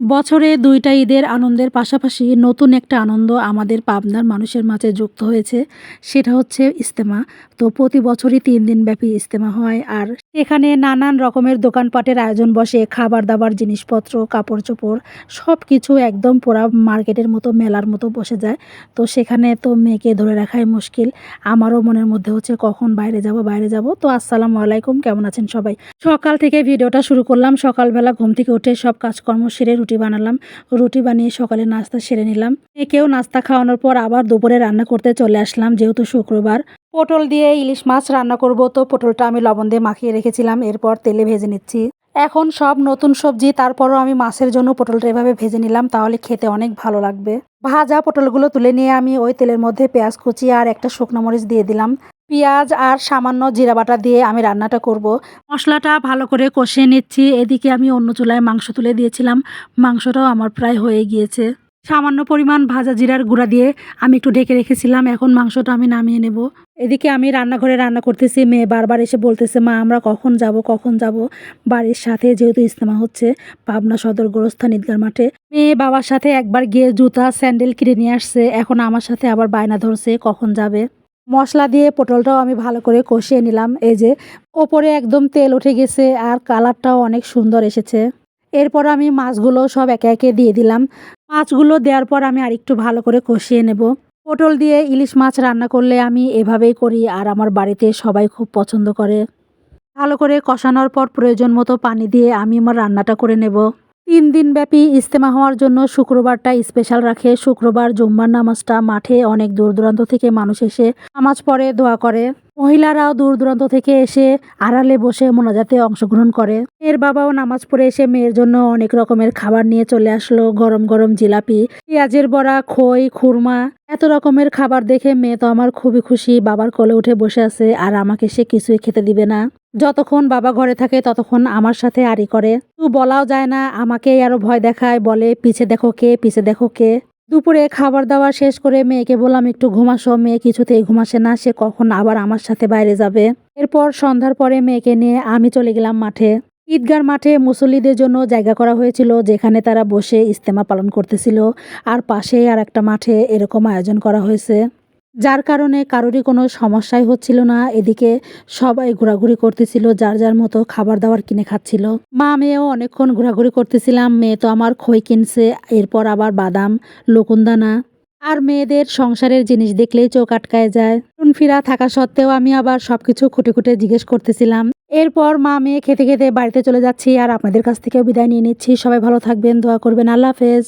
বছরে দুইটা ঈদের আনন্দের পাশাপাশি নতুন একটা আনন্দ আমাদের পাবনার মানুষের মাঝে যুক্ত হয়েছে, সেটা হচ্ছে ইস্তেমা তো প্রতি বছরই তিন দিন ব্যাপী ইস্তেমা হয় আর এখানে নানান রকমের দোকানপাটের আয়োজন বসে খাবার দাবার জিনিসপত্র কাপড় চোপড় সব কিছু একদম পুরা মার্কেটের মতো, মেলার মতো বসে যায়। তো সেখানে তো মেয়েকে ধরে রাখাই মুশকিল। আমারও মনের মধ্যে হচ্ছে, কখন বাইরে যাব বাইরে যাব। তো আসসালামু আলাইকুম, কেমন আছেন সবাই? সকাল থেকে ভিডিওটা শুরু করলাম। সকালবেলা ঘুম থেকে উঠে সব কাজকর্ম সেরে রুটি বানালাম। রুটি বানিয়ে সকালে নাস্তা সেরে নিলাম। একেও নাস্তা খাওয়ানোর পর আবার দুপুরে রান্না করতে চলে আসলাম যেহেতু শুক্রবার। পটল দিয়ে ইলিশ মাছ রান্না করব তো পটলটা আমি লবণ দিয়ে মাখিয়ে রেখেছিলাম, এরপর তেলে ভেজে নিচ্ছি। এখন সব নতুন সবজি, তারপরও আমি মাছের জন্য পটলটা এভাবে ভেজে নিলাম, তাহলে খেতে অনেক ভালো লাগবে। ভাজা পটলগুলো তুলে নিয়ে আমি ওই তেলের মধ্যে পেঁয়াজ কুচি আর একটা শুকনো মরিচ দিয়ে দিলাম। পেঁয়াজ আর সামান্য জিরা বাটা দিয়ে আমি রান্নাটা করব। মশলাটা ভালো করে কষিয়ে নিচ্ছি। এদিকে আমি অন্য চুলায় মাংস তুলে দিয়েছিলাম। মাংসটাও আমার প্রায় হয়ে গিয়েছে। সামান্য পরিমাণ ভাজা জিরার গুঁড়া দিয়ে আমি একটু ঢেকে রেখেছিলাম। এখন মাংসটা আমি নামিয়ে নেব। এদিকে আমি রান্নাঘরে রান্না করতেছি। মেয়ে বারবার এসে বলতেছে, মা, আমরা কখন যাব কখন যাব? বাড়ির সাথে যেহেতু ইস্তেমা হচ্ছে, পাবনা সদর গোরস্থান ঈদগার মাঠে। মেয়ে বাবার সাথে একবার গিয়ে জুতা, স্যান্ডেল কিনে নিয়ে আসছে। এখন আমার সাথে আবার বায়না ধরছে, কখন যাবে? মশলা দিয়ে পটলটাও আমি ভালো করে কষিয়ে নিলাম। এই যে ওপরে একদম তেল উঠে গেছে আর কালারটাও অনেক সুন্দর এসেছে। এরপর আমি মাছগুলো সব একে একে দিয়ে দিলাম। মাছগুলো দেওয়ার পর আমি আরেকটু ভালো করে কষিয়ে নেব। পটল দিয়ে ইলিশ মাছ রান্না করলে আমি এভাবেই করি আর আমার বাড়িতে সবাই খুব পছন্দ করে। ভালো করে কষানোর পর প্রয়োজন মতো পানি দিয়ে আমি আমার রান্নাটা করে নেব। তিন দিন ব্যাপী ইস্তেমা হওয়ার জন্য শুক্রবারটা স্পেশাল রাখে। শুক্রবার জুম্মার নামাজটা মাঠে অনেক দূর দূরান্ত থেকে মানুষ এসে নামাজ পড়ে, দোয়া করে। মহিলারাও দূর দূরান্ত থেকে এসে আড়ালে বসে মোনাজাতে অংশগ্রহণ করে। মেয়ের বাবাও নামাজ পড়ে এসে মেয়ের জন্য অনেক রকমের খাবার নিয়ে চলে আসলো। গরম গরম জিলাপি, পেঁয়াজের বড়া, খই, খুরমা, এত রকমের খাবার দেখে মেয়ে তো আমার খুবই খুশি। বাবার কোলে উঠে বসে আছে আর আমাকে সে কিছুই খেতে দিবে না। যতক্ষণ বাবা ঘরে থাকে, ততক্ষণ আমার সাথে আড়ি করে। তু বলাও যায় না, আমাকেই আরও ভয় দেখায়, বলে, পিছে দেখো কে, পিছে দেখো কে? দুপুরে খাবার দাবার শেষ করে মেয়েকে বললাম, একটু ঘুমাসো, মেয়ে কিছুতেই ঘুমাসে না, সে কখন আবার আমার সাথে বাইরে যাবে? এরপর সন্ধ্যার পরে মেয়েকে নিয়ে আমি চলে গেলাম মাঠে। ঈদগার মাঠে মুসল্লিদের জন্য জায়গা করা হয়েছিল, যেখানে তারা বসে ইস্তেমা পালন করতেছিল। আর পাশেই আর একটা মাঠে এরকম আয়োজন করা হয়েছে। যার কারণে কারোরই কোনো সমস্যাই হচ্ছিল না। এদিকে সবাই ঘোরাঘুরি করতেছিল, যার যার মতো খাবার দাবার কিনে খাচ্ছিল। মা মেয়েও অনেকক্ষণ ঘোরাঘুরি করতেছিলাম, মেয়ে তো আমার খই কিনছে, এরপর আবার বাদাম, লকুনদানা। আর মেয়েদের সংসারের জিনিস দেখলেই চোখ আটকায় যায়। ফিরা থাকা সত্ত্বেও আমি আবার সবকিছু খুঁটে খুঁটে জিজ্ঞেস করতেছিলাম। এরপর মা মেয়ে খেতে খেতে বাড়িতে চলে যাচ্ছি আর আপনাদের কাছ থেকেও বিদায় নিয়ে নিচ্ছি। সবাই ভালো থাকবেন, দোয়া করবেন। আল্লাহ হাফেজ।